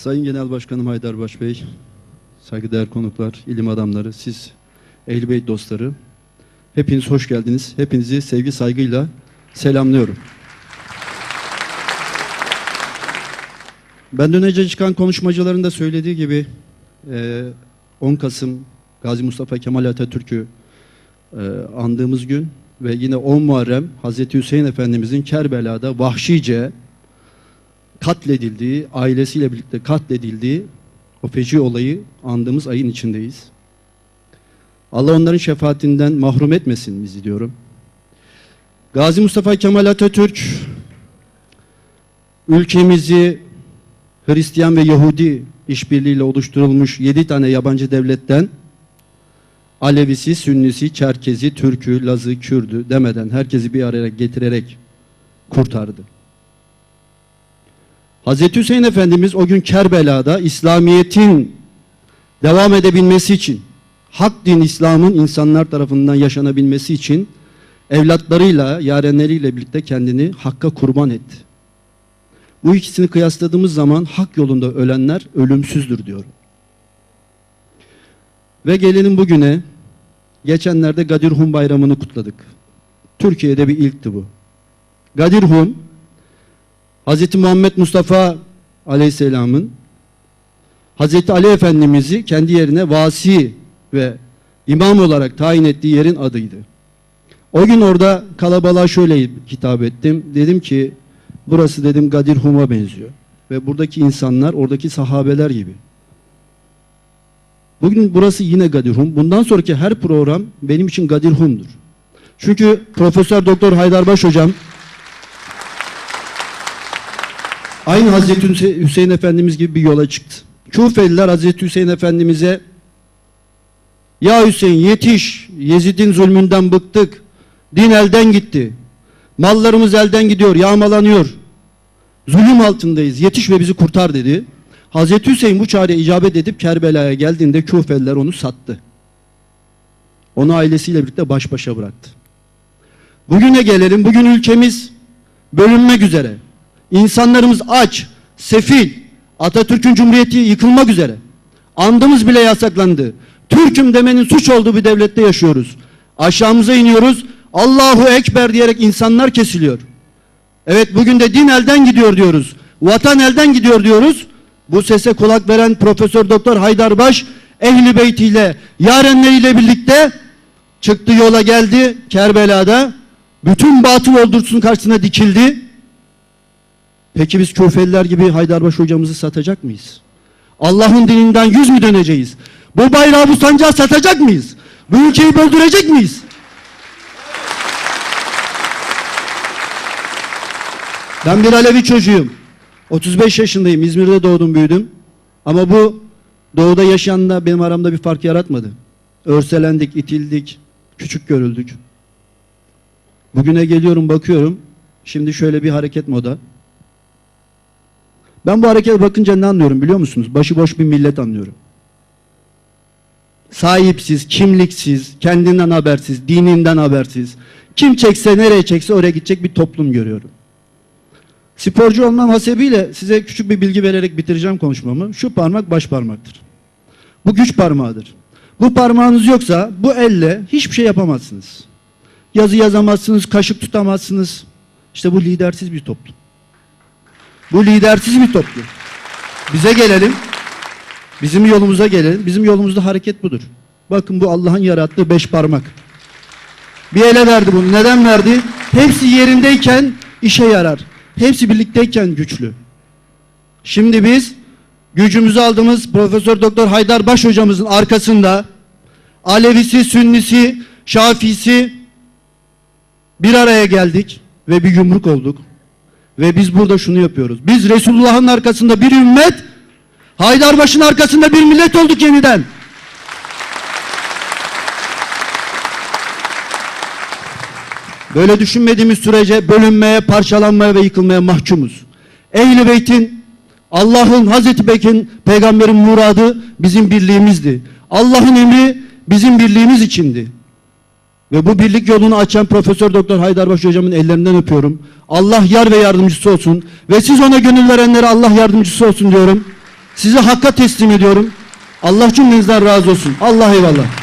Sayın Genel Başkanım Haydarbaş Bey, saygıdeğer konuklar, ilim adamları, siz Beyt dostları, hepiniz hoş geldiniz. Hepinizi sevgi saygıyla selamlıyorum. Benden önce çıkan konuşmacıların da söylediği gibi e, 10 Kasım Gazi Mustafa Kemal Atatürk'ü e, andığımız gün ve yine 10 Muharrem Hazreti Hüseyin Efendimizin Kerbela'da vahşice katledildiği, ailesiyle birlikte katledildiği o feci olayı andığımız ayın içindeyiz. Allah onların şefaatinden mahrum etmesin bizi diyorum. Gazi Mustafa Kemal Atatürk ülkemizi Hristiyan ve Yahudi işbirliğiyle oluşturulmuş yedi tane yabancı devletten Alevisi, Sünnisi, Çerkezi, Türkü, Lazı, Kürdü demeden herkesi bir araya getirerek kurtardı. Hazreti Hüseyin Efendimiz o gün Kerbela'da İslamiyet'in devam edebilmesi için, hak din İslam'ın insanlar tarafından yaşanabilmesi için evlatlarıyla, yarenleriyle birlikte kendini hakka kurban etti. Bu ikisini kıyasladığımız zaman hak yolunda ölenler ölümsüzdür diyorum. Ve gelelim bugüne. Geçenlerde Gadir Hun Bayramı'nı kutladık. Türkiye'de bir ilkti bu. Gadir Hun, Hz. Muhammed Mustafa Aleyhisselam'ın Hz. Ali Efendimiz'i kendi yerine vasi ve imam olarak tayin ettiği yerin adıydı. O gün orada kalabalığa şöyle hitap ettim. Dedim ki burası dedim Gadir Hum'a benziyor. Ve buradaki insanlar oradaki sahabeler gibi. Bugün burası yine Gadir Hum. Bundan sonraki her program benim için Gadir Hum'dur. Çünkü Profesör Doktor Haydarbaş hocam aynı Hazreti Hüse- Hüseyin Efendimiz gibi bir yola çıktı. Kufeliler Hazreti Hüseyin Efendimiz'e ya Hüseyin yetiş Yezid'in zulmünden bıktık. Din elden gitti. Mallarımız elden gidiyor, yağmalanıyor. Zulüm altındayız. Yetiş ve bizi kurtar dedi. Hazreti Hüseyin bu çağrıya icabet edip Kerbela'ya geldiğinde Küfeliler onu sattı. Onu ailesiyle birlikte baş başa bıraktı. Bugüne gelelim. Bugün ülkemiz bölünmek üzere. İnsanlarımız aç, sefil. Atatürk'ün cumhuriyeti yıkılmak üzere. Andımız bile yasaklandı. Türk'üm demenin suç olduğu bir devlette yaşıyoruz. Aşağımıza iniyoruz. Allahu Ekber diyerek insanlar kesiliyor. Evet bugün de din elden gidiyor diyoruz. Vatan elden gidiyor diyoruz. Bu sese kulak veren Profesör Doktor Haydarbaş Ehli Beyt ile yarenleriyle birlikte çıktı yola geldi Kerbela'da. Bütün batıl ordursunun karşısına dikildi. Peki biz Küfeliler gibi Haydarbaş hocamızı satacak mıyız? Allah'ın dininden yüz mü döneceğiz? Bu bayrağı bu sancağı satacak mıyız? Bu ülkeyi böldürecek miyiz? Ben bir Alevi çocuğuyum. 35 yaşındayım. İzmir'de doğdum büyüdüm. Ama bu doğuda yaşayanla benim aramda bir fark yaratmadı. Örselendik, itildik, küçük görüldük. Bugüne geliyorum bakıyorum. Şimdi şöyle bir hareket moda. Ben bu harekete bakınca ne anlıyorum biliyor musunuz? Başıboş bir millet anlıyorum. Sahipsiz, kimliksiz, kendinden habersiz, dininden habersiz. Kim çekse nereye çekse oraya gidecek bir toplum görüyorum. Sporcu olmam hasebiyle size küçük bir bilgi vererek bitireceğim konuşmamı. Şu parmak baş parmaktır. Bu güç parmağıdır. Bu parmağınız yoksa bu elle hiçbir şey yapamazsınız. Yazı yazamazsınız, kaşık tutamazsınız. İşte bu lidersiz bir toplum. Bu lidersiz bir toplum. Bize gelelim. Bizim yolumuza gelelim. Bizim yolumuzda hareket budur. Bakın bu Allah'ın yarattığı beş parmak. Bir ele verdi bunu. Neden verdi? Hepsi yerindeyken işe yarar. Hepsi birlikteyken güçlü. Şimdi biz gücümüzü aldığımız Profesör Doktor Haydar Baş hocamızın arkasında Alevisi, Sünnisi, Şafisi bir araya geldik ve bir yumruk olduk. Ve biz burada şunu yapıyoruz. Biz Resulullah'ın arkasında bir ümmet, Haydarbaş'ın arkasında bir millet olduk yeniden. Böyle düşünmediğimiz sürece bölünmeye, parçalanmaya ve yıkılmaya mahkumuz. Ehl-i Beyt'in, Allah'ın, Hazreti Bekir'in, Peygamber'in muradı bizim birliğimizdi. Allah'ın emri bizim birliğimiz içindi. Ve bu birlik yolunu açan Profesör Doktor Haydarbaş hocamın ellerinden öpüyorum. Allah yar ve yardımcısı olsun. Ve siz ona gönül verenlere Allah yardımcısı olsun diyorum. Sizi hakka teslim ediyorum. Allah cümlenizden razı olsun. Allah eyvallah.